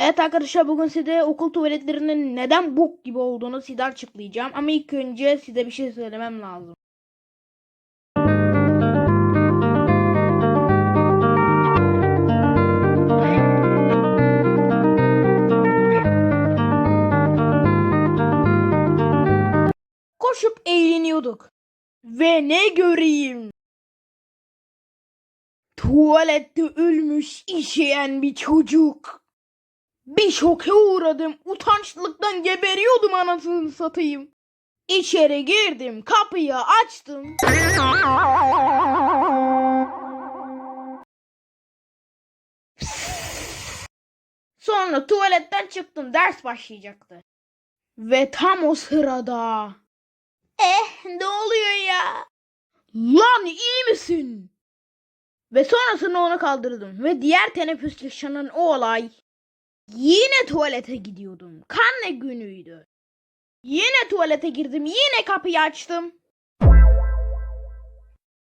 Evet arkadaşlar bugün size okul tuvaletlerinin neden bok gibi olduğunu size açıklayacağım. Ama ilk önce size bir şey söylemem lazım. Koşup eğleniyorduk. Ve ne göreyim? Tuvalette ölmüş işeyen bir çocuk. Bir şoke uğradım. Utançlıktan geberiyordum anasını satayım. İçeri girdim, kapıyı açtım. Sonra tuvaletten çıktım, ders başlayacaktı. Ve tam o sırada... Eh, ne oluyor ya? Lan iyi misin? Ve sonrasında onu kaldırdım. Ve diğer teneffüs yaşanan o olay Yine tuvalete gidiyordum. Karne günüydü. Yine tuvalete girdim. Yine kapıyı açtım.